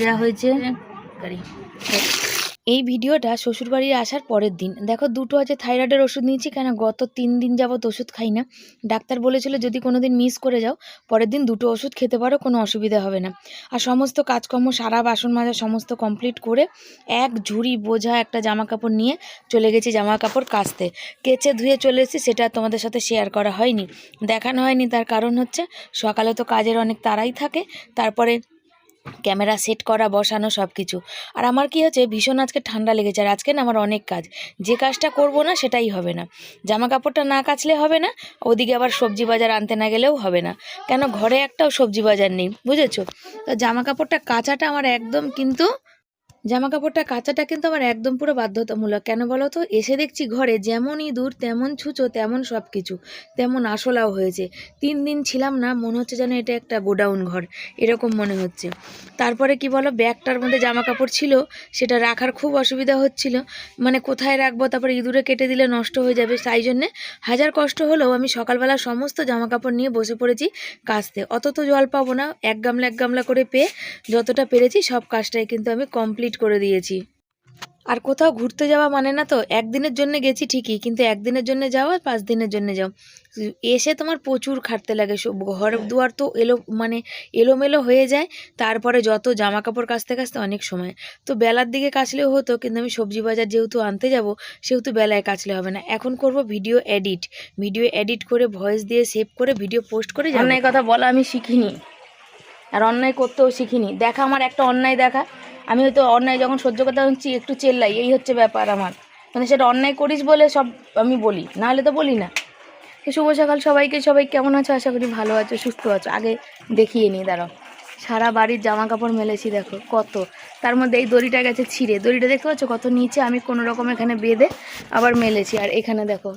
দেওয়া হয়েছে? এই ভিডিওটা শ্বশুরবাড়ির আসার পরের দিন। দেখো দুটো আছে থাইরয়েডের ওষুধ নিয়েছি কেন? গত তিন দিন যাবত ওষুধ খাই না। ডাক্তার বলেছিল যদি কোনো দিন মিস করে যাও পরের দিন দুটো ওষুধ খেতে পারো কোনো অসুবিধা হবে না। আর সমস্ত কাজকর্ম সারা বাসন মাজা সমস্ত কমপ্লিট করে এক ঝুড়ি বোঝা একটা জামা কাপড় নিয়ে চলে গেছি জামা কাপড় কাচতে। কেচে ধুয়ে চলে এসেছি সেটা তোমাদের সাথে শেয়ার করা হয়নি। দেখানো হয়নি তার কারণ হচ্ছে সকালে তো কাজের অনেক তাড়াই থাকে তারপরে ক্যামেরা সেট করা, বসানো সব কিছু আর আমার কি হচ্ছে, ভীষণ আজকে ঠান্ডা লেগেছে। আর আজকে না আমার অনেক কাজ। যে কাজটা করব না, সেটাই হবে না। জামা কাপড়টা না কাচলে হবে না, ওদিকে আবার সবজি বাজার আনতে না গেলেও হবে না। কেন, ঘরে একটাও সবজি বাজার নেই, বুঝেছ? তো জামা কাপড়টা কাচাটা আমার একদম কিন্তু জামা কাপড়টা কাচাটা কিন্তু আমার একদম পুরো বাধ্যতামূলক। কেন বলো তো? এসে দেখছি ঘরে যেমন ইঁদুর, তেমন ছুঁচো, তেমন সব কিছু তেমন আসলাও হয়েছে। তিন দিন ছিলাম না, মনে হচ্ছে যেন এটা একটা গোডাউন ঘর, এরকম মনে হচ্ছে। তারপরে কি বলো, ব্যাগটার মধ্যে জামা কাপড় ছিল, সেটা রাখার খুব অসুবিধা হচ্ছিল। মানে কোথায় রাখব? তারপরে ইঁদুরে কেটে দিলে নষ্ট হয়ে যাবে। তাই জন্যে হাজার কষ্ট হলেও আমি সকালবেলা সমস্ত জামা কাপড় নিয়ে বসে পড়েছি কাচতে অত তো জল পাবো না, এক গামলা এক গামলা করে পেয়ে যতটা পেরেছি সব কাজটাই কিন্তু আমি কমপ্লিট করে দিয়েছি। আর কোথাও ঘুরতে যাওয়া মানে না তো, একদিনের জন্য গেছি ঠিকই, কিন্তু একদিনের জন্য যাওয়া পাঁচ দিনের জন্য যাও। এসে তোমার প্রচুর খাটতে লাগে ঘর দুয়ার তো এলো মানে এলোমেলো হয়ে যায়, তারপরে যত জামা কাপড় কাচতে কাচতে অনেক সময়। তো বেলার দিকে কাচলেও হতো, কিন্তু আমি সবজি বাজার যেহেতু আনতে যাব, সেহেতু বেলায় কাচলে হবে না। এখন করব ভিডিও এডিট। ভিডিও এডিট করে ভয়েস দিয়ে সেভ করে ভিডিও পোস্ট করে অন্যায় কথা বলা আমি শিখিনি। আর অন্যায় করতেও শিখিনি। দেখা আমার একটা অন্যায় দেখা। আমি হয়তো অন্যায় যখন সহ্য করতে হচ্ছি, একটু চেল্লাই, এই হচ্ছে ব্যাপার আমার। মানে সেটা অন্যায় করিস বলে সব আমি বলি, নাহলে তো বলি না। তো শুভ সকাল সবাইকে, সবাই কেমন আছো? আশা করি ভালো আছো, সুস্থ আছো। আগে দেখিয়ে নিই, দাঁড়াও। সারা বাড়ির জামা কাপড় মেলেছি, দেখো, কত। তার মধ্যে এই দড়িটা গেছে ছিঁড়ে। দড়িটা দেখতে পাচ্ছ? কত নিচে আমি কোনো রকম এখানে বেঁধে আবার মেলেছি। আর এখানে দেখো,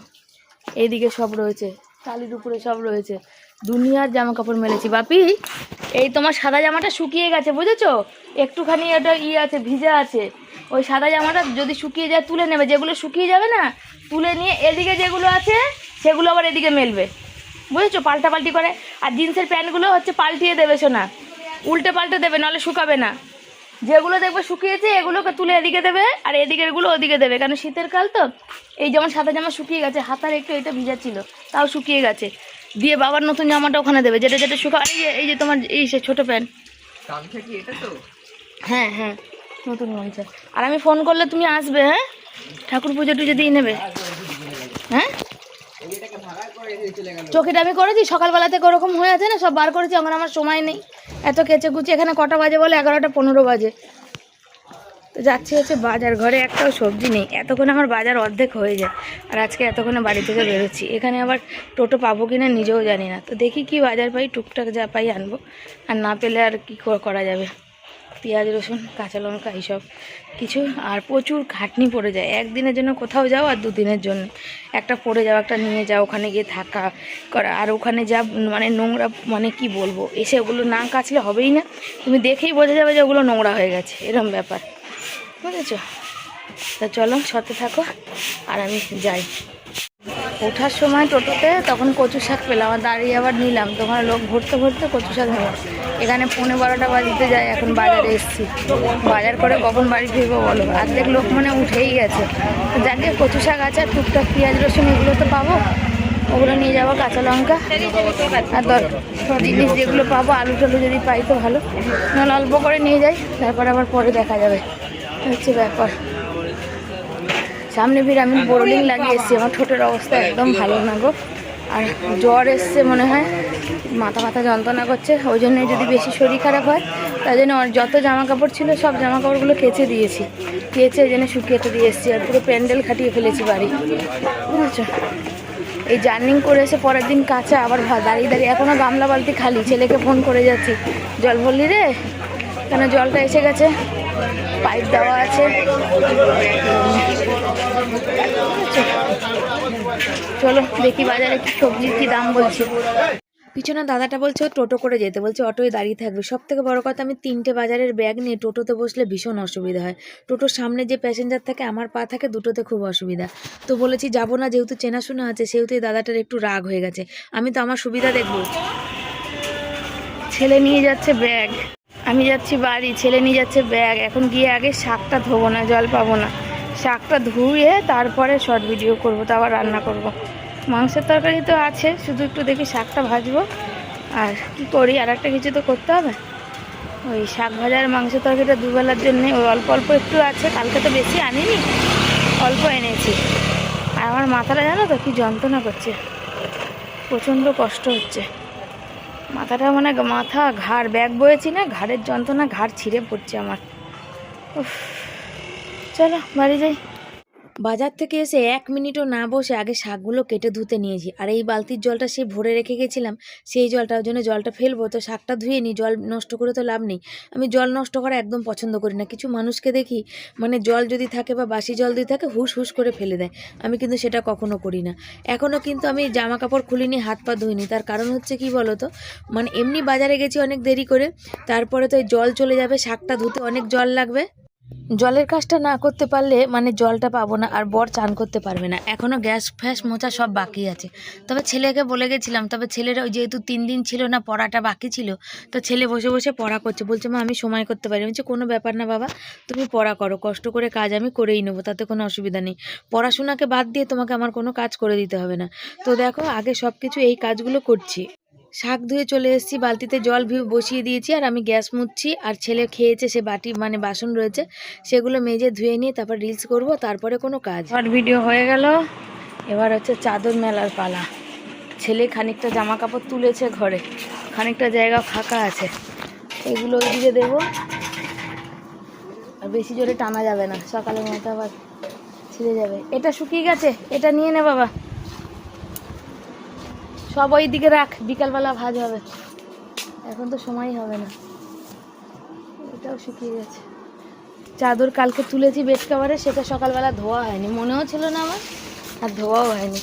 এইদিকে সব রয়েছে, টালির উপরে সব রয়েছে। দুনিয়ার জামা কাপড় মেলেছি। বাপি এই তোমার সাদা জামাটা শুকিয়ে গেছে, বুঝেছ? একটুখানি ওটা ইয়ে আছে, ভিজা আছে। ওই সাদা জামাটা যদি শুকিয়ে যায়, তুলে নেবে। যেগুলো শুকিয়ে যাবে না, তুলে নিয়ে এদিকে যেগুলো আছে, সেগুলো আবার এদিকে মেলবে। বুঝেছ? পাল্টাপাল্টি করে। আর জিন্সের প্যান্টগুলো হচ্ছে পাল্টিয়ে দেবে শোনা উল্টে পাল্টে দেবে, নাহলে শুকাবে না। যেগুলো দেখবে শুকিয়েছে, এগুলোকে তুলে এদিকে দেবে, আর এদিকেরগুলো ওদিকে দেবে। কারণ শীতের কাল তো? এই যেমন সাদা জামা শুকিয়ে গেছে, হাতার একটু এটা ভিজা ছিল, তাও শুকিয়ে গেছে। দিয়ে বাবার নতুন জামাটা ওখানে দেবে যেটা যেটা শুকা এই যে এই যে তোমার এই সে ছোটো প্যান্ট। গামছা কি এটা তো? হ্যাঁ হ্যাঁ নতুন গামছা। আর আমি ফোন করলে তুমি আসবে হ্যাঁ? ঠাকুর পুজো টুজো দিয়ে নেবে। হ্যাঁ? চোখেটা আমি করেছি সকালবেলা থেকে ওরকম হয়ে আছে না সব বার করেছি এখন আমার সময় নেই। এত কেচে কুচে এখানে কটা বাজে বলে? এগারোটা পনেরো বাজে। তো যাচ্ছি হচ্ছে বাজার ঘরে, একটাও সবজি নেই। এতক্ষণ আমার বাজার অর্ধেক হয়ে যায়। আর আজকে এতক্ষণে বাড়ি থেকে বেরোচ্ছি। এখানে আবার টোটো পাবো কি না নিজেও জানি না। তো দেখি কি বাজার পাই, টুকটাক যা পাই আনব। আর না পেলে আর কি করা যাবে? পেঁয়াজ, রসুন, কাঁচা লঙ্কা, এইসব কিছু। আর প্রচুর খাটনি পড়ে যায়। একদিনের জন্য কোথাও যাও আর দুদিনের জন্য। একটা পড়ে যাও, একটা নিয়ে যাও, ওখানে গিয়ে থাকা করা। আর ওখানে যা মানে নোংরা মানে কি বলব? এসে ওগুলো না কাচলে হবেই না। তুমি দেখেই বোঝা যাবে যে ওগুলো নোংরা হয়ে গেছে। এরম ব্যাপার। বুঝেছ? তা চলো, সাথে থাকো, আর আমি যাই। ওঠার সময় টোটোতে তখন কচু শাক পেলাম, আর দাঁড়িয়ে আবার নিলাম। তখন লোক ভরতে ভরতে কচু শাক নিলাম এখানে পৌনে বারোটা বাজতে যায়, এখন বাজারে এসছি। বাজার করে কখন বাড়ি ফিরবো বলো? অর্ধেক লোক মানে উঠেই গেছে। যাকে কচু শাক আছে, আর টুকটাক পেঁয়াজ, রসুন, এগুলো তো পাবো। ওগুলো নিয়ে যাব কাঁচা লঙ্কা। আর দর জিনিস যেগুলো পাবো আলু টালু যদি পাই তো ভালো। নাহলে অল্প করে নিয়ে যাই, তারপর আবার পরে দেখা যাবে। হচ্ছে ব্যাপার। সামনে ভিড়, আমি বোর্ডিং লাগিয়ে এসেছি, আমার ঠোঁটের অবস্থা একদম ভালো না গো। আর জ্বর এসছে মনে হয়, মাথা মাথা যন্ত্রণা করছে, ওই জন্য যদি বেশি শরীর খারাপ হয় তাই জন্য যত জামা কাপড় ছিল, সব জামা কাপড়গুলো কেচে দিয়েছি। কেচে এই জন্য শুকিয়েতে দিয়ে এসেছি, আর পুরো প্যান্ডেল খাটিয়ে ফেলেছি বাড়ি। বুঝেছ? এই জার্নিং করে এসে পরের দিন কাঁচা আবার দাঁড়িয়ে দাঁড়িয়ে এখনও গামলা বালতি খালি, ছেলেকে ফোন করে যাচ্ছি। জল ভরলি রে? কেন জলটা এসে গেছে? পাইপ দেওয়া আছে। চলো দেখি বাজারে কি সবজির কি দাম বলছে। পিছনে দাদাটা বলছে ও টোটো করে যেতে। বলছে অটোয় দাঁড়িয়ে থাকবে। সব থেকে বড় কথা আমি তিনটে বাজারের ব্যাগ নিয়ে টোটোতে বসলে ভীষণ অসুবিধা হয়। টোটোর সামনে যে প্যাসেঞ্জার থাকে আমার পা থাকে দুটোতে খুব অসুবিধা। তো বলেছি যাব না যেহেতু চেনাশোনা আছে সেহেতু এই দাদাটার একটু রাগ হয়ে গেছে। আমি তো আমার সুবিধা দেখব। ছেলে নিয়ে যাচ্ছে ব্যাগ। আমি যাচ্ছি বাড়ি, ছেলে নিয়ে যাচ্ছে ব্যাগ এখন গিয়ে আগে শাকটা ধোবো না, জল পাবো না। শাকটা ধুয়ে তারপরে শর্ট ভিডিও করব, তো আবার রান্না করব। মাংসের তরকারি তো আছে, শুধু একটু দেখি শাকটা ভাজবো। আর কি করি, আর একটা কিছু তো করতে হবে। ওই শাক ভাজার মাংসের তরকারিটা দুবেলার জন্যে, ওই অল্প অল্প একটু আছে, কালকে তো বেশি আনিনি, অল্প এনেছি। আর আমার মাথাটা জানো তো কি যন্ত্রণা করছে, প্রচণ্ড কষ্ট হচ্ছে। মাথাটা মানে মাথা, ঘাড়, ব্যাগ বয়েছি না, ঘাড়ের যন্ত্রণা, ঘাড় ছিঁড়ে পড়ছে আমার। উফ, চলো বাড়ি যাই। বাজার থেকে এসে এক মিনিটও না বসে আগে শাকগুলো কেটে ধুতে নিয়েছি। আর এই বালতির জলটা সে ভরে রেখে গেছিলাম, সেই জলটার জন্য জলটা ফেলব, তো শাকটা ধুয়ে নিই, জল নষ্ট করে তো লাভ নেই। আমি জল নষ্ট করা একদম পছন্দ করি না। কিছু মানুষকে দেখি মানে জল যদি থাকে বা বাসি জল যদি থাকে, হুস হুস করে ফেলে দেয়। আমি কিন্তু সেটা কখনো করি না। এখনও কিন্তু আমি জামা কাপড় খুলিনি, হাত পা ধুইনি। তার কারণ হচ্ছে কি বলো তো মানে এমনি বাজারে গেছি অনেক দেরি করে, তারপরে তো জল চলে যাবে, শাকটা ধুতে অনেক জল লাগবে। জলের কাজটা না করতে পারলে মানে জলটা পাবো না আর বর চান করতে পারবে না। এখনও গ্যাস ফ্যাস মোচা সব বাকি আছে। তবে ছেলেকে বলে গেছিলাম, তবে ছেলেরা ওই যেহেতু তিন দিন ছিল না, পড়াটা বাকি ছিল, তো ছেলে বসে বসে পড়া করছে। বলছে, মা, আমি সময় করতে পারি বলছি, কোনো ব্যাপার না বাবা, তুমি পড়া করো, কষ্ট করে কাজ আমি করেই নেব, তাতে কোনো অসুবিধা নেই। পড়াশোনাকে বাদ দিয়ে তোমাকে আমার কোনো কাজ করে দিতে হবে না। তো দেখো, আগে সব কিছু এই কাজগুলো করছি। শাক ধুয়ে চলে এসেছি, বালতিতে জল বসিয়ে দিয়েছি আর আমি গ্যাস মুচ্ছি আর ছেলে খেয়েছে, সে বাটি মানে বাসন রয়েছে, সেগুলো মেজে ধুয়ে নিয়ে তারপর রিলস করব, তারপরে কোনো কাজ। আর ভিডিও হয়ে গেল, এবার হচ্ছে চাদর মেলার পালা। ছেলে খানিকটা জামা কাপড় তুলেছে ঘরে, খানিকটা জায়গা ফাঁকা আছে, এগুলো ওইদিকে দেবো। আর বেশি জোরে টানা যাবে না, সকালের মতো আবার ছিঁড়ে যাবে। এটা শুকিয়ে গেছে, এটা নিয়ে নে বাবা। সব ওই দিকে রাখ, বিকালবেলা ভাজ হবে। এখন তো সময় হবে না। এটাও শুকিয়ে গেছে। চাদর কালকে তুলেছি বেড কাভারে সেটা সকালবেলা ধোয়া হয়নি। মনেও ছিল না আমার, আর ধোয়াও হয়নি।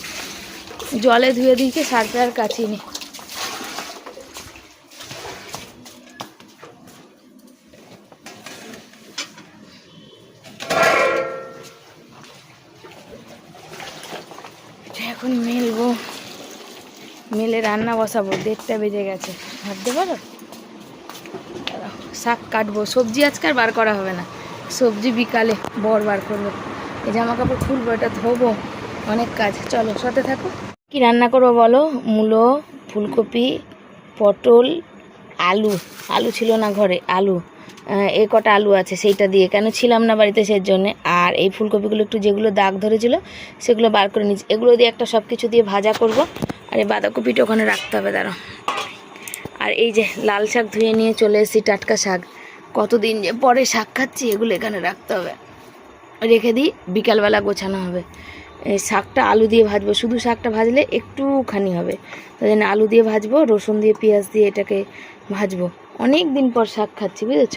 জলে ধুয়ে দিয়েছি সারটা আর কাচিনি এটা এখন মেলবো মেলে রান্না বসাবো, দেড়টা বেজে গেছে। ভাবতে পারো? শাক কাটবো। সবজি আজকে আর বার করা হবে না। সবজি বিকালে বর বার করব। এই জামা কাপড় খুলবো, এটা ধোবো। অনেক কাজ। চলো, সাথে থাকো। কি রান্না করব বলো? মূলো, ফুলকপি, পটল, আলু। আলু ছিল না ঘরে, আলু। এ কটা আলু আছে, সেইটা দিয়ে। কেন ছিলাম না বাড়িতে সেই জন্যে আর এই ফুলকপিগুলো একটু যেগুলো দাগ ধরেছিল, সেগুলো বার করে নিচ্ছি এগুলো দিয়ে একটা সব কিছু দিয়ে ভাজা করব। আর এই বাঁধাকপিটা ওখানে রাখতে হবে, দাঁড়াও। আর এই যে লাল শাক ধুয়ে নিয়ে চলে এসেছি টাটকা শাক। কতদিন যে পরে শাক খাচ্ছি, এগুলো এখানে রাখতে হবে। রেখে দিই, বিকালবেলা গোছানো হবে। এই শাকটা আলু দিয়ে ভাজবো। শুধু শাকটা ভাজলে একটুখানি হবে। তাই জন্য আলু দিয়ে ভাজবো, রসুন দিয়ে, পেঁয়াজ দিয়ে এটাকে ভাজবো। অনেক দিন পর শাক খাচ্ছি, বুঝেছ?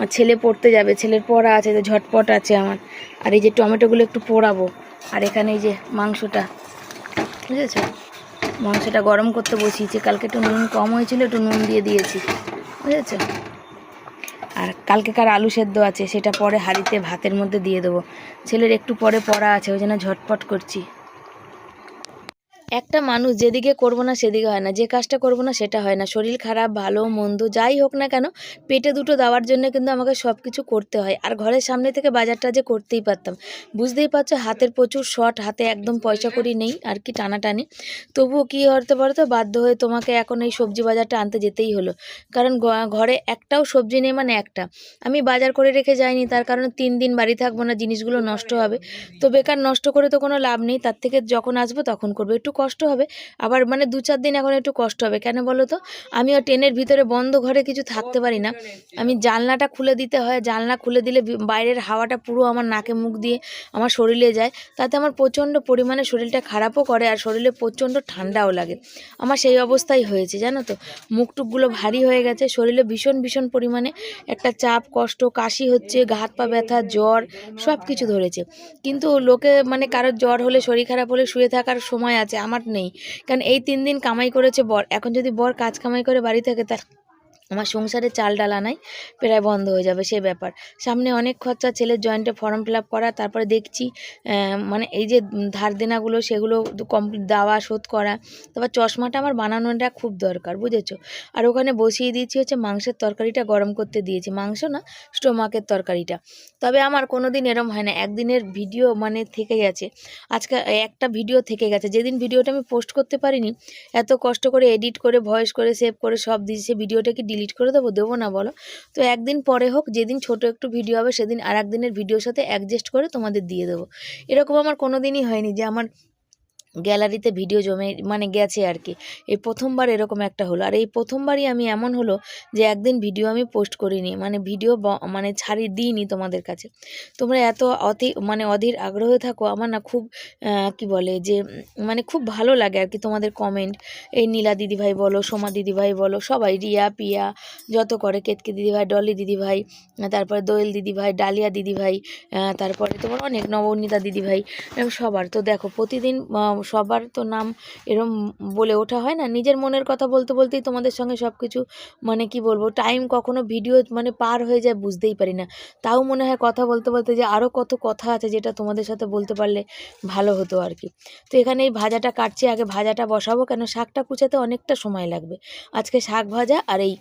আর ছেলে পড়তে যাবে, ছেলের পড়া আছে, তো ঝটপট আছে আমার। আর এই যে টমেটোগুলো একটু পোড়াবো, আর এখানে এই যে মাংসটা, বুঝেছ? মাংসটা গরম করতে বসিয়েছি, কালকে একটু নুন কম হয়েছিল, একটু নুন দিয়ে দিয়েছি, বুঝেছ? আর কালকেকার আলু সেদ্ধ আছে, সেটা পরে হাঁড়িতে ভাতের মধ্যে দিয়ে দেবো। ছেলের একটু পরে পড়া আছে, ওই জন্য ঝটপট করছি। একটা মানুষ যেদিকে করব না সেদিকে হয় না, যে কাজটা করব না সেটা হয় না। শরীর খারাপ, ভালো, মন্দ, যাই হোক না কেন, পেটে দুটো দেওয়ার জন্য কিন্তু আমাকে সব কিছু করতে হয়। আর ঘরের সামনে থেকে বাজারটা যে করতেই পারতাম। বুঝতেই পারছ, হাতের প্রচুর শর্ট হাতে একদম পয়সা করি নেই, আর কি টানাটানি। তবুও কী হতে পারতো বাধ্য হয়ে তোমাকে এখন এই সবজি বাজারটা আনতে যেতেই হলো। কারণ ঘরে একটাও সবজি নেই মানে একটা। আমি বাজার করে রেখে যাইনি, তার কারণে তিন দিন বাড়ি থাকব না, জিনিসগুলো নষ্ট হবে। তো বেকার নষ্ট করে তো কোনো লাভ নেই, তার থেকে যখন আসব তখন করব। একটু কষ্ট হবে, আবার মানে দু চার দিন এখন একটু কষ্ট হবে। কেন বলো তো? আমিও ট্রেনের ভিতরে বন্ধ ঘরে কিছু থাকতে পারি না। আমি জানলাটা খুলে দিতে হয়, জানলা খুলে দিলে বাইরের হাওয়াটা পুরো আমার নাকে মুখ দিয়ে আমার শরীরে যায়। তাতে আমার প্রচণ্ড পরিমাণে শরীরটা খারাপও করে আর শরীরে প্রচণ্ড ঠান্ডাও লাগে। আমার সেই অবস্থাই হয়েছে, জানো তো? মুখ টুকগুলো ভারী হয়ে গেছে, শরীরে ভীষণ ভীষণ পরিমাণে একটা চাপ, কষ্ট, কাশি হচ্ছে হাত পা ব্যথা, জ্বর সব কিছু ধরেছে। কিন্তু লোকে মানে কারোর জ্বর হলে, শরীর খারাপ হলে শুয়ে থাকার সময় আছে। আমার নেই। কারণ এই তিন দিন কামাই করেছে বর। এখন যদি বর কাজ কামাই করে বাড়ি থাকে তার আমার সংসারে চাল ডাল আনাই প্রায় বন্ধ হয়ে যাবে সে ব্যাপার। সামনে অনেক খরচা, ছেলের জয়েন্টে ফর্ম ফিল করা, তারপরে দেখছি মানে এই যে ধার দেনাগুলো, সেগুলো কমপ্লিট দেওয়া, শোধ করা, তারপর চশমাটা আমার বানানোটা খুব দরকার, বুঝেছ? আর ওখানে বসিয়ে দিয়েছি হচ্ছে মাংসের তরকারিটা গরম করতে দিয়েছি। মাংস না, স্টোমাকের তরকারিটা। তবে আমার কোনো দিন এরম হয় না, একদিনের ভিডিও মানে থেকে গেছে। আজকে একটা ভিডিও থেকে গেছে, যেদিন ভিডিওটা আমি পোস্ট করতে পারিনি, এত কষ্ট করে এডিট করে ভয়েস করে সেভ করে সব দিয়েছি ভিডিওটা কি ডিলিট করে দেবো দেবো না বলো। তো একদিন পরে হোক, যেদিন ছোট একটু ভিডিও হবে, সেদিন আর একদিনের ভিডিওর সাথে অ্যাডজাস্ট করে তোমাদের দিয়ে দেবো। এরকম আমার কোনো দিনই হয়নি যে আমার গ্যালারিতে ভিডিও জমে মানে গেছে আর কি এই প্রথমবার এরকম একটা হলো। আর এই প্রথমবারই আমি এমন হলো যে একদিন ভিডিও আমি পোস্ট করিনি। মানে ভিডিও মানে ছাড়ি দিইনি তোমাদের কাছে। তোমরা এত অতি মানে অধীর আগ্রহে থাকো, আমার না খুব কি বলে যে মানে খুব ভালো লাগে আর কি তোমাদের কমেন্ট এই নীলা দিদিভাই বলো, সোমা দিদিভাই বলো, সবাই, রিয়া, পিয়া, যত করে, কেতকে দিদিভাই, ডলি দিদিভাই, তারপরে দোয়েল দিদিভাই, ডালিয়া দিদিভাই তারপরে তোমার অনেক নবনীতা দিদিভাই, সবার। তো দেখো, প্রতিদিন সবার তো নাম এরম বলে ওঠা হয় না। নিজের মনের কথা বলতে বলতেই তোমাদের সঙ্গে সব কিছু মানে কি বলব টাইম কখনো ভিডিও মানে পার হয়ে যায় বুঝতেই পারি না। তাও মনে হয় কথা বলতে বলতে যে আরও কত কথা আছে যেটা তোমাদের সাথে বলতে পারলে ভালো হতো আর কি। তো এখানে এই ভাজাটা কাটছি, আগে ভাজাটা বসাবো কেন শাকটা কুচাতে অনেকটা সময় লাগবে। আজকে শাক ভাজা আর এই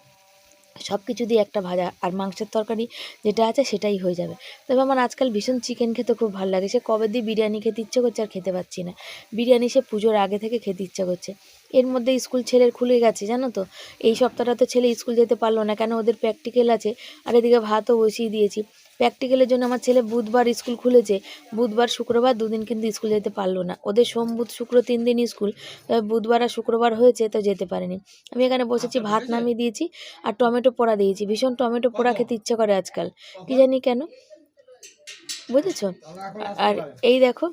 সব কিছু দিয়ে একটা ভাজা আর মাংসের তরকারি যেটা আছে সেটাই হয়ে যাবে। তবে আমার আজকাল ভীষণ চিকেন খেতে খুব ভালো লাগে। সে কবে দিয়ে বিরিয়ানি খেতে ইচ্ছে করছে আর খেতে পাচ্ছি না। বিরিয়ানি সে পুজোর আগে থেকে খেতে ইচ্ছে করছে। এর মধ্যে স্কুল ছেলের খুলে গেছে, জানো তো? এই সপ্তাহটা তো ছেলে স্কুল যেতে পারল না। কেন? ওদের প্র্যাকটিক্যাল আছে। আর এদিকে ভাতও বসিয়ে দিয়েছি। প্র্যাকটিক্যালের জন্য আমার ছেলে বুধবার স্কুল খুলেছে। বুধবার, শুক্রবার দুদিন কিন্তু স্কুল যেতে পারল না। ওদের সোম, বুধ, শুক্র তিন দিন স্কুল। তবে বুধবার আর শুক্রবার হয়েছে, তো যেতে পারেনি। আমি এখানে বসেছি, ভাত নামিয়ে দিয়েছি আর টমেটো পোড়া দিয়েছি। ভীষণ টমেটো পোড়া খেতে ইচ্ছে করে আজকাল। কী জানি কেন? বুঝেছ? আর এই দেখো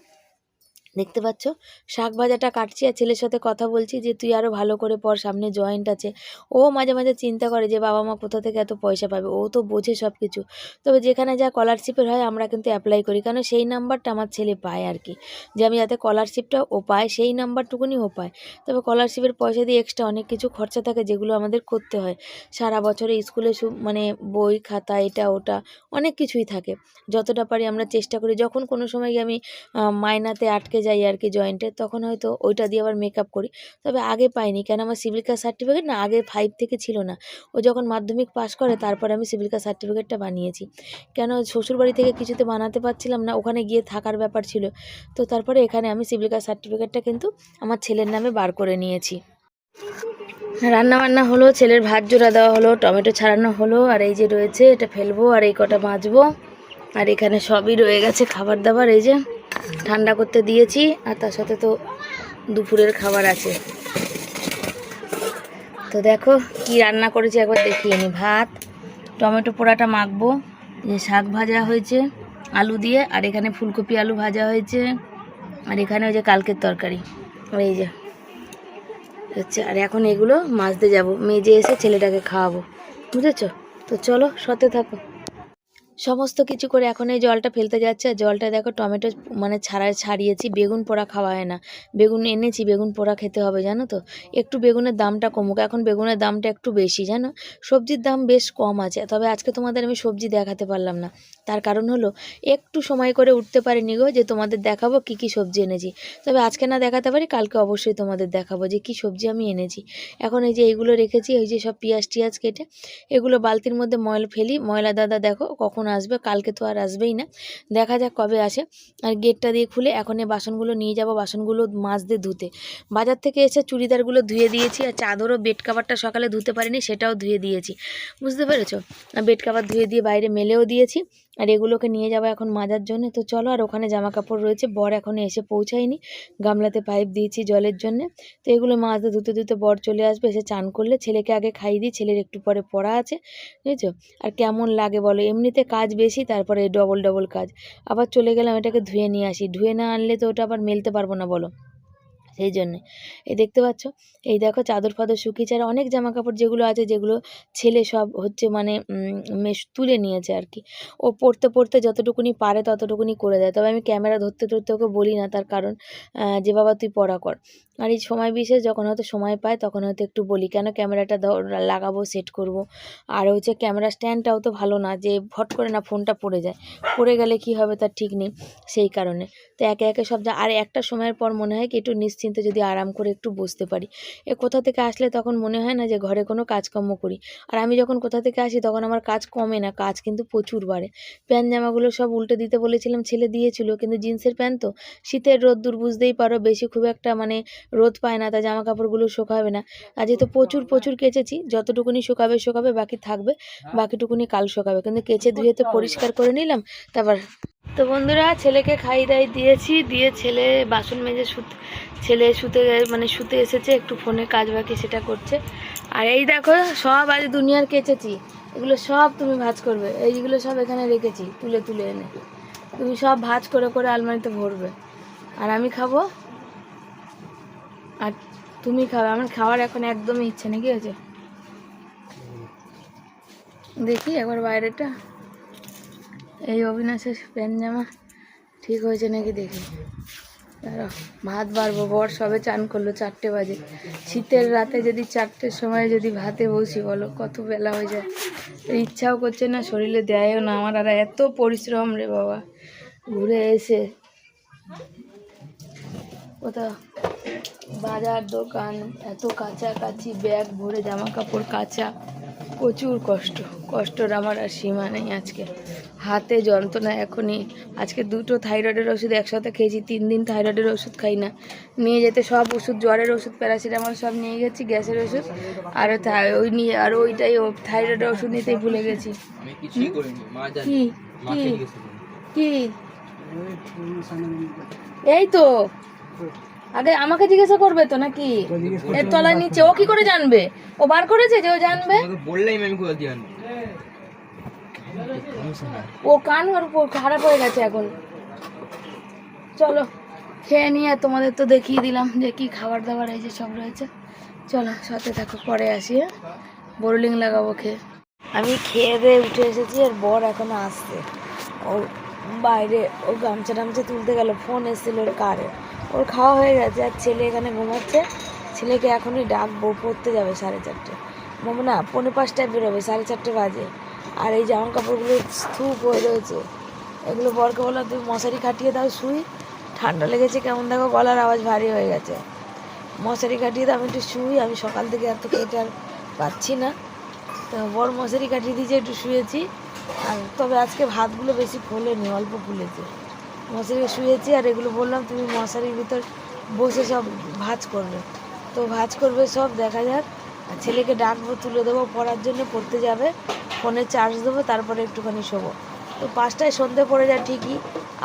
দেখতে পাচ্ছ? শাক ভাজাটা কাটছি আর ছেলের সাথে কথা বলছি যে তুই আরও ভালো করে পর সামনে জয়েন্ট আছে। ও মাঝে মাঝে চিন্তা করে যে বাবা মা কোথা থেকে এত পয়সা পাবে? ও তো বোঝে সব কিছু তবে যেখানে যা স্কলারশিপের হয় আমরা কিন্তু অ্যাপ্লাই করি। কারণ সেই নাম্বারটা আমার ছেলে পায় আর কি। যে আমি যাতে স্কলারশিপটা ও পায় সেই নাম্বারটুকুনি ও পায়। তবে স্কলারশিপের পয়সা দিয়ে এক্সট্রা অনেক কিছু খরচা থাকে যেগুলো আমাদের করতে হয়। সারা বছরে স্কুলে মানে বই খাতা এটা ওটা অনেক কিছুই থাকে। যতটা পারি আমরা চেষ্টা করি। যখন কোনো সময় আমি আহ, মাইনাতে আটকে যাই আর কি জয়েন্টে তখন হয়তো ওইটা দিয়ে আবার মেকআপ করি। তবে আগে পাইনি, কেন আমার সিভিল কাস্ট সার্টিফিকেট না আগে ফাইভ থেকে ছিল না। ও যখন মাধ্যমিক পাস করে, তারপরে আমি সিভিল কাস্ট সার্টিফিকেটটা বানিয়েছি। কেন শ্বশুরবাড়ি থেকে কিছুতে বানাতে পারছিলাম না, ওখানে গিয়ে থাকার ব্যাপার ছিল। তো তারপরে এখানে আমি সিভিল কাস্ট সার্টিফিকেটটা কিন্তু আমার ছেলের নামে বার করে নিয়েছি। রান্না বান্না হলো, ছেলের ভাত জোড়া দেওয়া হলো, টমেটো ছাড়ানো হলো, আর এই যে রয়েছে, এটা ফেলব, আর এই কটা বাঁচবো আর এখানে সবই রয়ে গেছে, খাবার দাবার, এই যে। ঠান্ডা করতে দিয়েছি, আর তার সাথে তো দুপুরের খাবার আছে। তো দেখো কি রান্না করেছি, একবার দেখিয়ে নি। ভাত, টমেটো পোড়াটা মাখবো শাক ভাজা হয়েছে, আলু দিয়ে, আর এখানে ফুলকপি আলু ভাজা হয়েছে, আর এখানে ওই যে কালকের তরকারি। এই যে, হচ্ছে, আর এখন এগুলো মাছতে যাব। মেজে এসে ছেলেটাকে খাওয়াবো। বুঝেছ? তো চলো, সতে থাকো। সমস্ত কিছু করে এখন এই জলটা ফেলতে যাচ্ছে। আর জলটা দেখো টমেটো মানে ছাড়া ছাড়িয়েছি, বেগুন পোড়া খাওয়া হয় না। বেগুন এনেছি, বেগুন পোড়া খেতে হবে, জানো তো? একটু বেগুনের দামটা কমুক, এখন বেগুনের দামটা একটু বেশি, জানো? সবজির দাম বেশ কম আছে, তবে আজকে তোমাদের আমি সবজি দেখাতে পারলাম না। তার কারণ হলো, একটু সময় করে উঠতে পারিনি গো যে তোমাদের দেখাবো কি কি সবজি এনেছি। তবে আজকে না দেখাতে পারি, কালকে অবশ্যই তোমাদের দেখাবো যে কি সবজি আমি এনেছি। এখন এই যে এইগুলো রেখেছি ওই যে সব পেঁয়াজ টিয়াজ কেটে, এগুলো বালতির মধ্যে ময়লা ফেলি। ময়লা দাদা দেখো কখন আসবে, কালকে তো আর আসবেই না। দেখা যাক কবে আসে। আর গেটটা দিয়ে খুলে এখন এই বাসনগুলো নিয়ে যাব, বাসনগুলো মাছ দিয়ে ধুতে। বাজার থেকে এসে চুড়িদারগুলো ধুয়ে দিয়েছি আর চাদরও বেড কাভারটা সকালে ধুতে পারিনি, সেটাও ধুয়ে দিয়েছি। বুঝতে পেরেছ? বেড কাভার ধুয়ে দিয়ে বাইরে মেলেও দিয়েছি। আর এগুলোকে নিয়ে যাব এখন মাজার জন্য। তো চলো, আর ওখানে জামা কাপড় রয়েছে, বর এখনও এসে পৌঁছায়নি। গামলাতে পাইপ দিয়েছি জলের জন্য। তো এগুলো দিয়ে ধুতে ধুতে বর চলে আসবে, এসে চান করলে। ছেলেকে আগে খাইয়ে দিই, ছেলের একটু পরে পড়া আছে, বুঝেছ? আর কেমন লাগে বলো? এমনিতে কাজ বেশি, তারপরে ডবল ডবল কাজ। আবার চলে গেলাম, এটাকে ধুয়ে নিয়ে আসি। ধুয়ে না আনলে তো ওটা আবার মেলতে পারব না বলো। সেই জন্যে। এই দেখতে পাচ্ছ? এই দেখো চাদর ফাদর শুকিয়েছে আর অনেক জামা কাপড় যেগুলো আছে যেগুলো ছেলে সব হচ্ছে মানে মেশ, তুলে নিয়েছে আর কি। ও পড়তে পড়তে যতটুকুনি পারে ততটুকুনি করে দেয়। তবে আমি ক্যামেরা ধরতে ধরতে ওকে বলি না, তার কারণ যে বাবা তুই পড়া কর। আর এই সময় বিশেষ যখন হয়তো সময় পায়, তখন হয়তো একটু বলি, কেন ক্যামেরাটা লাগাবো, সেট করব? আর হচ্ছে ক্যামেরা স্ট্যান্ডটাও তো ভালো না, যে ফট করে না ফোনটা পড়ে যায়। পড়ে গেলে কি হবে তার ঠিক নেই, সেই কারণে। তো একে একে সব যা, আর একটা সময়ের পর মনে হয় কি, একটু নিশ্চিন্তে যদি আরাম করে একটু বসতে পারি। এ কোথা থেকে আসলে তখন মনে হয় না যে ঘরে কোনো কাজকর্ম করি। আর আমি যখন কোথা থেকে আসি, তখন আমার কাজ কমে না, কাজ কিন্তু প্রচুর বাড়ে। প্যান্ট জামাগুলো সব উল্টে দিতে বলেছিলাম, ছেলে দিয়েছিল, কিন্তু জিন্সের প্যান্ট তো? শীতের রোদ্দুর বুঝতেই পারো, বেশি খুব একটা মানে রোদ পায় না, তা জামা কাপড়গুলো শুকাবে না। আর যেহেতু প্রচুর প্রচুর কেচেছি, যতটুকুনি শুকাবে শুকাবে, বাকি থাকবে, বাকিটুকুনি কাল শুকাবে। কিন্তু কেচে ধুয়ে তো পরিষ্কার করে নিলাম, তারপর তো বন্ধুরা, ছেলেকে খাই দাই দিয়েছি, দিয়ে ছেলে বাসন মেজে শুতে ছেলে শুতে মানে শুতে এসেছে, একটু ফোনে কাজ বাকি সেটা করছে। আর এই দেখো, সব আজ দুনিয়ার কেচেছি। এগুলো সব তুমি ভাজ করবে, এইগুলো সব এখানে রেখেছি, তুলে তুলে এনে। তুমি সব ভাজ করে করে আলমারিতে ভরবে। আর আমি খাব আর তুমি খাবে, আমার খাওয়ার এখন একদমই ইচ্ছে নেই, কি হয়েছে? দেখি একবার বাইরেটা। এই অবিনাশের প্যান্ট জামা ঠিক হয়েছে নাকি দেখি। ভাত বাড়বো, বর সবে চান করল চারটে বাজে। শীতের রাতে যদি চারটের সময় যদি ভাতে বসি, বলো, কত বেলা হয়ে যায়। ইচ্ছাও করছে না, শরীরে দেয়ও না, আমার আর এত পরিশ্রম রে বাবা। ঘুরে এসে কোথাও বাজার দোকান এত কাছাকাছি ব্যাগ ভরে জামা কাপড় কাচা। প্রচুর কষ্ট কষ্টর আমার আর সীমা নেই আজকে। হাতে যন্ত্রণা এখনই। আজকে দুটো থাইরয়েডের ওষুধ একসাথে খেয়েছি তিন দিন থাইরয়েডের ওষুধ খাই না। নিয়ে যেতে সব ওষুধ জ্বরের ওষুধ প্যারাসিটামল সব নিয়ে গেছি গ্যাসের ওষুধ। আর ওই নিয়ে আর ওইটাই ও থাইরয়েডের ওষুধ নিতেই ভুলে গেছি। কি? কি? এই তো। আগে আমাকে জিজ্ঞাসা করবে তো নাকি? এর তলায় নিচে ও কি করে জানবে? ও বার করেছে যে ও জানবে? বললেই আমি কোথাও দিয়ে আনব। ও কান ওর উপর খারাপ হয়ে গেছে এখন। চলো খেয়ে নিয়ে তোমাদের তো দেখিয়ে দিলাম যে কি খাবার দাবার এই যে সব রয়েছে। চলো সাথে থাকো পরে আসি হ্যাঁ? বোরলিং লাগাবো খেয়ে। আমি খেয়ে দিয়ে উঠে এসেছি আর বর এখনও আসছে। ওর বাইরে ও গামছা টামছা তুলতে গেল ফোন এসেছিল ওর কারে। ওর খাওয়া হয়ে গেছে আর ছেলে এখানে ঘুমাচ্ছে। ছেলেকে এখনই ডাকবো পড়তে যাবে সাড়ে চারটে। মামা, না, পৌনে পাঁচটায় বেরোবে, সাড়ে চারটে বাজে। আর এই জামা কাপড়গুলো স্তূপ হয়ে রয়েছে। এগুলো বরকে বললাম, তুমি মশারি খাটিয়ে দাও, শুই। ঠান্ডা লেগেছে কেমন দেখো, গলার আওয়াজ ভারী হয়ে গেছে। মশারি কাটিয়ে দাও, আমি একটু শুই। আমি সকাল থেকে এত আর পাচ্ছি না। তো বড় মশারি কাটিয়ে দিয়েছে, একটু শুয়েছি। আর তবে আজকে ভাতগুলো বেশি ফোলেনি, অল্প ফুলেছে। মশারি শুয়েছি আর এগুলো বললাম, তুমি মশারির ভিতর বসে সব ভাজ করবে। তো ভাজ করবে সব, দেখা যাক। আর ছেলেকে ডাকবো, তুলে দেবো, পড়ার জন্য পড়তে যাবে। ফোনে চার্জ দেবো, তারপরে একটুখানি শোবো। তো পাঁচটায় সন্ধে পড়ে যায় ঠিকই।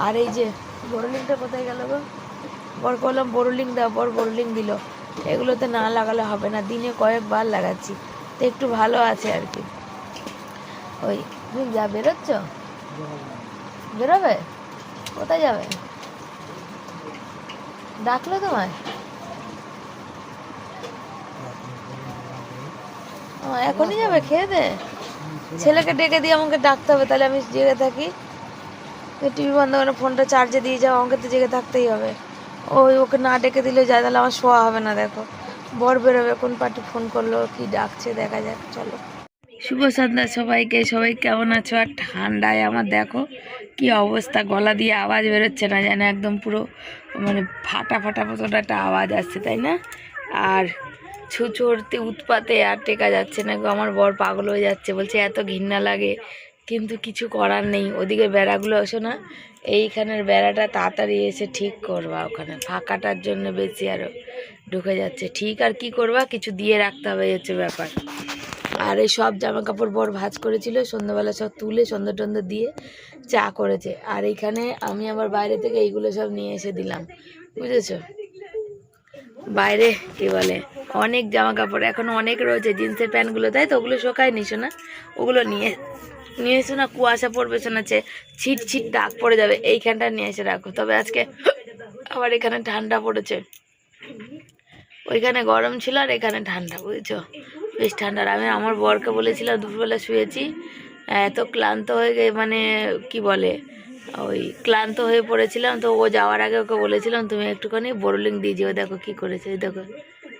আর এই যে বোরলিংটা কোথায় গেল গো? বর করলাম বোরলিং দাও, বর বোরলিং দিল। এগুলোতে না লাগালে হবে না, দিনে কয়েকবার লাগাচ্ছি। তো একটু ভালো আছে আর কি। ওই, তুমি যা বেরোচ্ছ? বেরোবে? কোথায় যাবে? ডাকলো তোমায়? এখনই যাবে খেয়ে দে। ছেলেকে ডেকে দিয়ে আমাকে ডাকতে হবে, তাহলে আমি জেগে থাকি। টিভি বন্ধ করে ফোনটা চার্জে দিয়ে যাও, আমাকে তো জেগে থাকতেই হবে। ওই ওকে না ডেকে দিলে যায়, তাহলে আমার শোয়া হবে না, দেখো। বর বেরোবে, কোন পার্টি ফোন করল, কি ডাকছে, দেখা যাক, চলো। শুভ সন্ধ্যা সবাইকে। সবাই কেমন আছো? আর ঠান্ডায় আমার দেখো কি অবস্থা। গলা দিয়ে আওয়াজ বেরোচ্ছে না, যেন একদম পুরো মানে ফাটা ফাটা মতন একটা আওয়াজ আসছে, তাই না? আর ছুচড়তে, উৎপাতে আর টেকা যাচ্ছে না আমার বর পাগল হয়ে যাচ্ছে, বলছে এত ঘৃণা লাগে, কিন্তু কিছু করার নেই। ওদিকে বেড়াগুলো আসো না, এইখানের বেড়াটা তাড়াতাড়ি এসে ঠিক করবা ওখানে। ফাঁকাটার জন্য বেশি আরও ঢুকে যাচ্ছে। ঠিক আর কি করবা? কিছু দিয়ে রাখতে হবে হচ্ছে ব্যাপার। আর এই সব জামা কাপড় বর ভাজ করেছিল, সন্ধ্যাবেলা সব তুলে সন্ধ্যা টন্ধা দিয়ে চা করেছে। আর এইখানে আমি আবার বাইরে থেকে এইগুলো সব নিয়ে এসে দিলাম, বুঝেছ? বাইরে কি বলে, অনেক জামা কাপড় এখনও অনেক রয়েছে, জিন্সের প্যান্টগুলো, তাই তো? ওগুলো শোকায় নিছো না? ওগুলো নিয়ে নিয়ে এসো না, কুয়াশা পড়বে, শোনাচ্ছে, ছিট ছিট দাগ পড়ে যাবে, এইখানটা নিয়ে এসে রাখো। তবে আজকে আবার এখানে ঠান্ডা পড়েছে। ওইখানে গরম ছিল আর এখানে ঠান্ডা, বুঝেছ? বেশ আর আমি আমার বরকে বলেছিলাম দুপুরবেলা শুয়েছি এত ক্লান্ত হয়ে গে মানে কি বলে ওই ক্লান্ত হয়ে পড়েছিলাম তো ও যাওয়ার আগে ওকে বলেছিলাম তুমি একটুখানি বোরলিং দিয়ে যেও দেখো কি করেছে দেখো।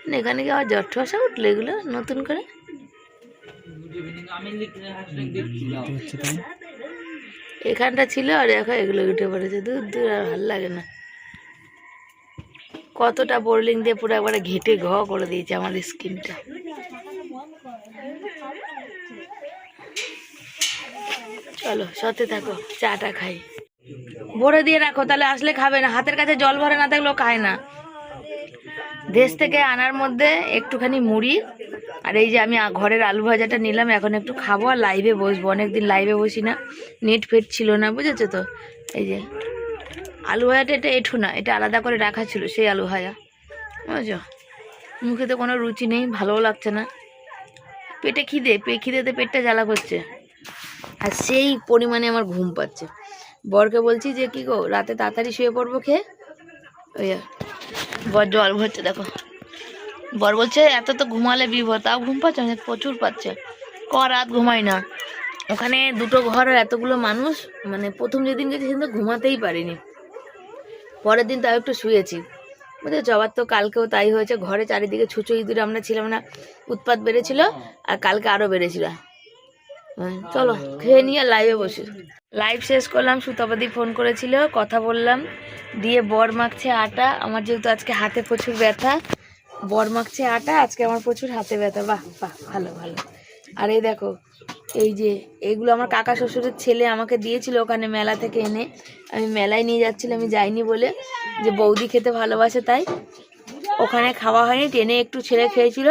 না, এখানে কি আবার জ্বর ঠসা উঠল এগুলো নতুন করে? এখানটা ছিল আর এখন এগুলো উঠে পড়েছে দূর দূর আর ভালো লাগে না। কতটা বোরলিং দিয়ে পুরো একবারে ঘেটে ঘ করে দিয়েছে আমার স্কিনটা। চলো সাথে থাকো, চাটা খাই। ভরে দিয়ে রাখো, তাহলে আসলে খাবে না। হাতের কাছে জল ভরে না থাকলেও খায় না। দেশ থেকে আনার মধ্যে একটুখানি মুড়ি, আর এই যে আমি ঘরের আলু ভাজাটা নিলাম, এখন একটু খাব, আর লাইভে বসবো। অনেকদিন লাইভে বসি না নেট ফেট ছিল না, বুঝেছ তো? এই যে, আলু ভাজাটা এটা এঠু না, এটা আলাদা করে রাখা ছিল সেই আলু ভাজা, বুঝেছ? মুখে তো কোনো রুচি নেই, ভালোও লাগছে না। পেটে খিদে, পে খিদেতে পেটটা জ্বালা করছে। আর সেই পরিমাণে আমার ঘুম পাচ্ছে। বরকে বলছি যে, কি গো, রাতে তাড়াতাড়ি শুয়ে পড়ব খেয়ে? ওই বর জল ভরছে, দেখো। বর বলছে, এত তো ঘুমালে বিভোর, তাও ঘুম পাচ্ছে প্রচুর পাচ্ছে। ক রাত ঘুমাই না? ওখানে দুটো ঘর আর এতগুলো মানুষ মানে প্রথম যেদিন গেছি সেদিন তো ঘুমাতেই পারিনি। পরের দিন তাও একটু শুয়েছি। বুঝেছ, আবার তো কালকেও তাই হয়েছে, ঘরে চারিদিকে ছুঁচো ইঁদুর আমরা ছিলাম না, উৎপাত বেড়েছিল, আর কালকে আরও বেড়েছিল। চলো, খেয়ে নিয়ে লাইভে বসে। লাইভ শেষ করলাম, সুতপাদি ফোন করেছিল, কথা বললাম। দিয়ে বর মাখছে আটা। আমার যেহেতু আজকে হাতে প্রচুর ব্যথা, বর মাখছে আটা, আজকে আমার প্রচুর হাতে ব্যথা। বাহ বাহ, ভালো ভালো। আর এই দেখো, এই যে এইগুলো আমার কাকা শ্বশুরের ছেলে আমাকে দিয়েছিল ওখানে মেলা থেকে এনে। আমি মেলায় নিয়ে যাচ্ছিলাম, আমি যাইনি বলে। যে বৌদি খেতে ভালোবাসে তাই। ওখানে খাওয়া হয়নি টেনে একটু ছেলে খেয়েছিল।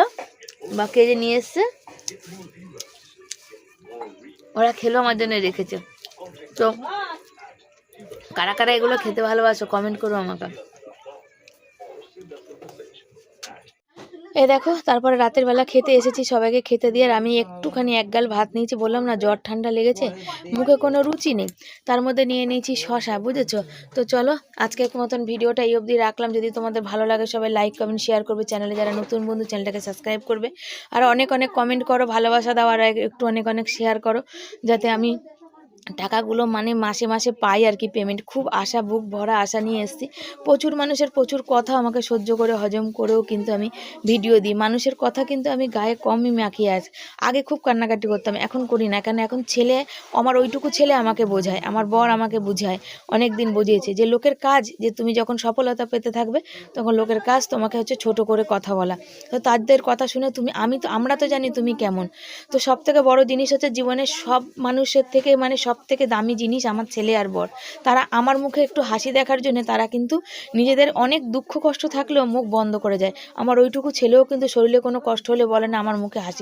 বা কেজে নিয়ে এসছে ওরা খেলো আমার জন্য রেখেছে। তো কারা কারা এগুলো খেতে ভালোবাসো কমেন্ট করো আমাকে। এই দেখো, তারপরে রাতের বেলা খেতে এসেছি সবাইকে খেতে দিয়ে আর আমি একটুখানি এক গাল ভাত নিয়েছি, বললাম না জ্বর ঠান্ডা লেগেছে, মুখে কোনো রুচি নেই। তার মধ্যে নিয়ে নিয়েছি শশা, বুঝেছ? তো চলো আজকে মতন ভিডিওটা এই অবধি রাখলাম। যদি তোমাদের ভালো লাগে সবাই লাইক কমেন্ট শেয়ার করবে। চ্যানেলে যারা নতুন বন্ধু, চ্যানেলটাকে সাবস্ক্রাইব করবে। আর অনেক অনেক কমেন্ট করো, ভালোবাসা দাও, আর একটু অনেক অনেক শেয়ার করো, যাতে আমি টাকাগুলো মানে মাসে মাসে পাই আর কি পেমেন্ট খুব আশা, বুক ভরা আশা নিয়ে এসেছি। প্রচুর মানুষের প্রচুর কথা আমাকে সহ্য করে, হজম করেও কিন্তু আমি ভিডিও দিই। মানুষের কথা কিন্তু আমি গায়ে কমই মাখিয়ে আছি আগে খুব কান্নাকাটি করতাম, এখন করি না। কেন? এখন ছেলে, আমার ওইটুকু ছেলে আমাকে বোঝায়, আমার বর আমাকে বুঝায়। অনেক দিন বুঝিয়েছে যে, লোকের কাজ যে তুমি যখন সফলতা পেতে থাকবে, তখন লোকের কাজ তোমাকে হচ্ছে ছোট করে কথা বলা। তো তাদের কথা শুনে তুমি, আমি তো, আমরা তো জানি তুমি কেমন। তো সব থেকে বড় জিনিস হচ্ছে জীবনের সব মানুষের থেকে মানে সব থেকে দামি জিনিস আমার ছেলে আর বর। তারা আমার মুখে একটু হাসি দেখার জন্য তারা কিন্তু নিজেদের অনেক দুঃখ কষ্ট থাকলেও মুখ বন্ধ করে যায় আমার ওইটুকু ছেলেও কিন্তু শরীরে কোনো কষ্ট হলে বলে না, আমার মুখে হাসি